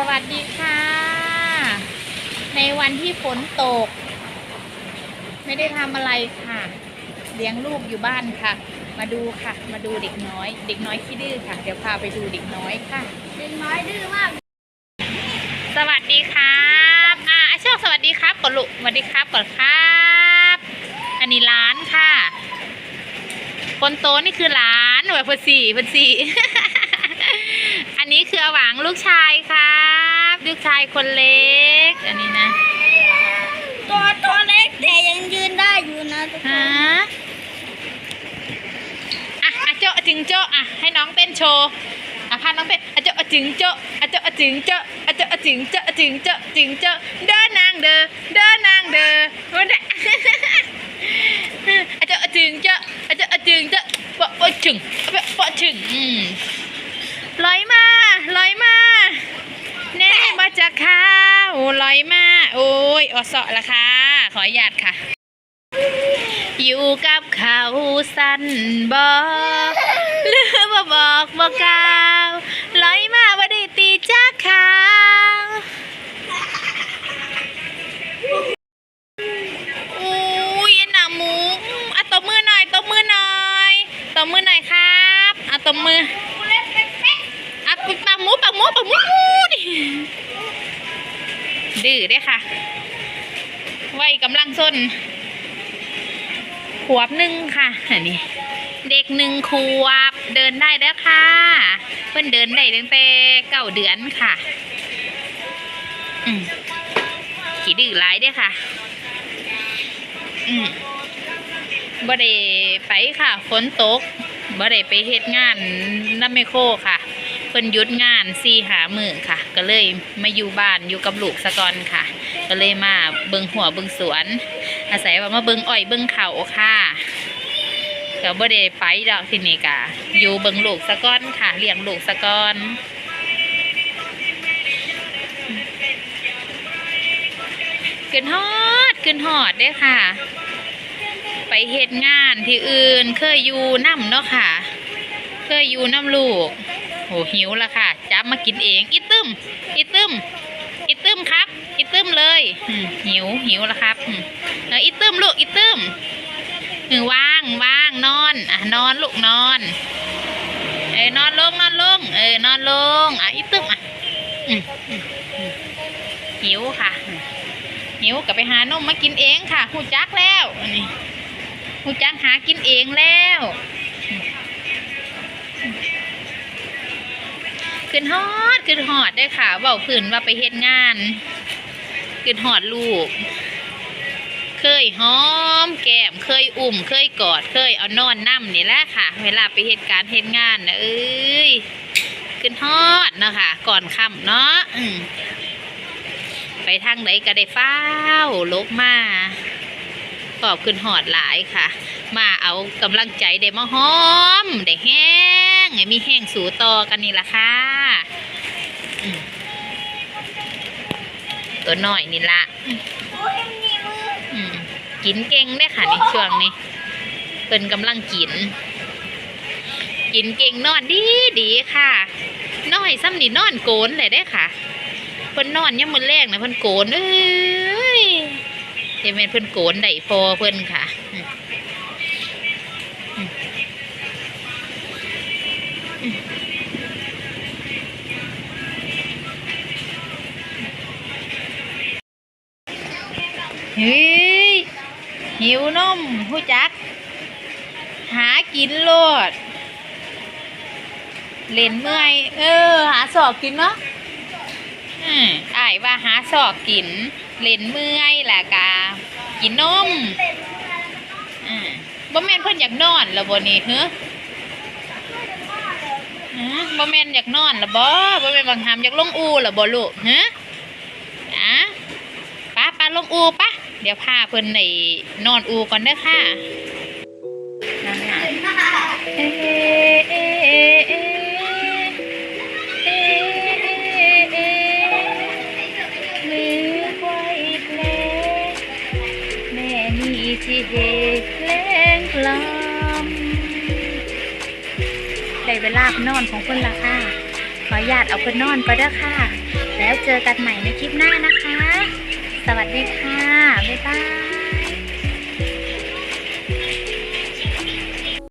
สวัสดีค่ะ ในวันที่ฝนตก ไม่ได้ทำอะไรค่ะ เลี้ยงลูกอยู่บ้านค่ะ มาดูค่ะ มาดูเด็กน้อย เด็กน้อยขี้ดื้อค่ะ เดี๋ยวพาไปดูเด็กน้อยค่ะ เด็กน้อยดื้อมาก สวัสดีครับอ่าอาชอบสวัสดีครับก่อนลูสวัสดีครับก่อนครับ อันนี้ร้านค่ะ คนโตนี่คือร้านหน่วยพอสี่พอสี่อันนี้คือหวังลูกชายค่ะ ลูกชายคนเล็ก อันนี้นะ ตัวตัวเล็กแต่ยังยืนได้อยู่นะทุกคฮะนอะอะโจะจึงโจะอะ ให้น้องเต้นโชว์ อะพาน้องเต้นอะโจะอะจึงโจะอะโจะอะจึงโจะอะโจะอะจึงโจะอะจึงโจะจึงโจะเดินนางเด้อเดินนางเด้อมันอะ อะโจะอะจึงโจะอะโจะอะจึงโจะปะปะจึงปะปะจึงอืมลอยมาลอยมาแน่มาจากข้าวลอยมาโอ้ ยอสอละค่ะ ขออนุญาตค่ะ อยู่กับเขาสั้นบอหรือบ่บอกบอกล่าวลอยมาว่ได้ตีจ้าขาวอุ้ยนหนาหมูอะตบมือหน่อยตบมือหน่อยตบมือหน่อยครับอะตบมืออะปากหมูปากหมูปากหมูดิดื้อเด้ค่ะ ไว้กำลังส้น ขวบหนึ่งค่ะอันนี้ เด็กหนึ่งขวบเดินได้แล้วค่ะ เพิ่นเดินได้ตั้งแต่เก้าเดือนค่ะ อืมขี่ดื้อหลายด้อค่ะ อืมบ่ได้ไปค่ะฝนตกบ่ได้ไปเฮ็ดงานน้ำไมโครค่ะ เพิ่นยุดงานสี่หามือค่ะ ก็เลยมาอยู่บ้านอยู่กับลูกสะกอนค่ะ ก็เลยมาเบิงหัวเบิงสวน อาศัยว่ามาเบิงอ้อยเบิงเขาค่ะก็บ่ได้ไปดอกที่นี่กะอยู่เบิงลูกสะก้อนค่ะเลี้ยงลูกสะก้อนขึ้นฮอดขึ้นฮอดเด้ค่ะ ไปเฮ็ดงานที่อื่นเคยอยู่น้ำเนาะค่ะ เคยอยู่น้ำลูก โหหิวละค่ะจับมากินเองอีตึมอีตึมอีตึมครับอีตึมเลยหิวหิวแล้วครับอืมแล้วอีตึมลูกอีตึมเออว่างว่างนอนอะนอนลูกนอนเออนอนลงนอนลงเออนอนลงอะอีตึมอะหิวค่ะ หิวก็ไปหานมมากินเองค่ะหูจักแล้วนนี้หูจักหากินเองแล้ว ขึ้นฮอดขึ้นฮอดได้ค่ะเบาพื้นว่าไปเฮ็ดงานขึ้นหอดลูก เคยหอม แก้มเคยอุ่ม เคยกอดเคยเอานอนนั่มนี่แหละค่ะ เวลาไปเหตุการณ์เหตุงานนะเอ้ยขึ้นฮอดเนาะค่ะ ก่อนค่ำเนาะไปทางไหนก็ได้ฟ้าลบมาขอบขึ้นหอดหลายค่ะ มาเอากำลังใจได้มาหอมได้แห้ง ให้มีแห้งสูตอกันนี่ล่ะค่ะตัวน้อยนี่ละกินเก่งได้ค่ะในช่วงนี้เป็นกำลังกิน กินเก่งนอนดีดีค่ะ น้อยซ้ำนี่นอนโกนเลยได้ค่ะเพิ่นนอนยังมือแรกนะเพิ่นโกนเอ้ยเดี๋ยวแม่นเพิ่นโกนได้พอเพิ่นค่ะ เฮ้ยหิวนมหูจัก หากินโลด เล่นเมื่อย เออ หาสอกกินเนาะอืมอ้ายว่าหาสอกกิน เล่นเมื่อยแหละกากินนมอืมบ่แม่นเพิ่นอยากนอนล้วบ่นี่เฮ้อบ่แม่นอยากนอนล้วบ่บ่แม่นบางหามอยากลงอูล้วบ่ลูกฮะอะป้าป้าลงอูปะ เดี๋ยวพาเพิ่นในนอนอูก่อนเด้อค่ะนั่นน่ะเอ๊ะเอ๊ะเอ๊ะเอ๊ะเอ๊ะเอ๊ะมือไว้เพลงแม่นี่ที่เหตุเพลงกลอมได้เวลาไปนอนของเพิ่อนละค่ะ ขออนุญาตเอาเพิ่อนนอนไปเด้อค่ะ แล้วเจอกันใหม่ในคลิปหน้านะคะ สวัสดีค่ะ บ๊ายบาย